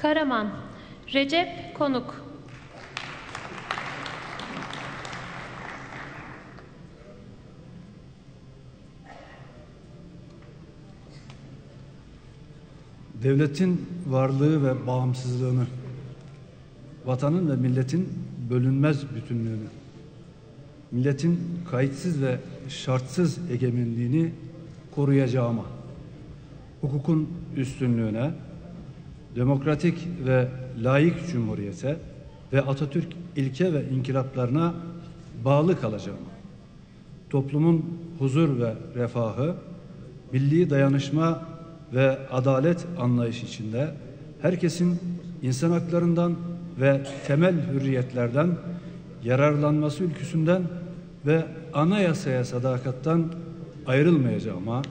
Karaman Recep Konuk. Devletin varlığı ve bağımsızlığını, vatanın ve milletin bölünmez bütünlüğünü, milletin kayıtsız ve şartsız egemenliğini koruyacağıma, hukukun üstünlüğüne, demokratik ve layık cumhuriyete ve Atatürk ilke ve inkılaplarına bağlı kalacağıma, toplumun huzur ve refahı, milli dayanışma ve adalet anlayışı içinde herkesin insan haklarından ve temel hürriyetlerden yararlanması ülküsünden ve anayasaya sadakattan ayrılmayacağıma,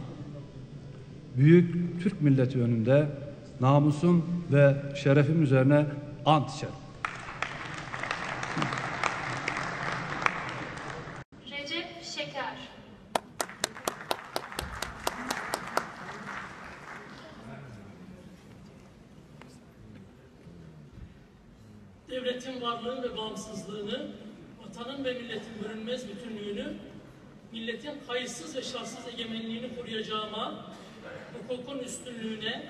büyük Türk milleti önünde namusum ve şerefim üzerine ant içerim. Recep Şeker devletin varlığı ve bağımsızlığını, vatanın ve milletin bölünmez bütünlüğünü, milletin kayıtsız ve şartsız egemenliğini koruyacağıma, hukukun üstünlüğüne,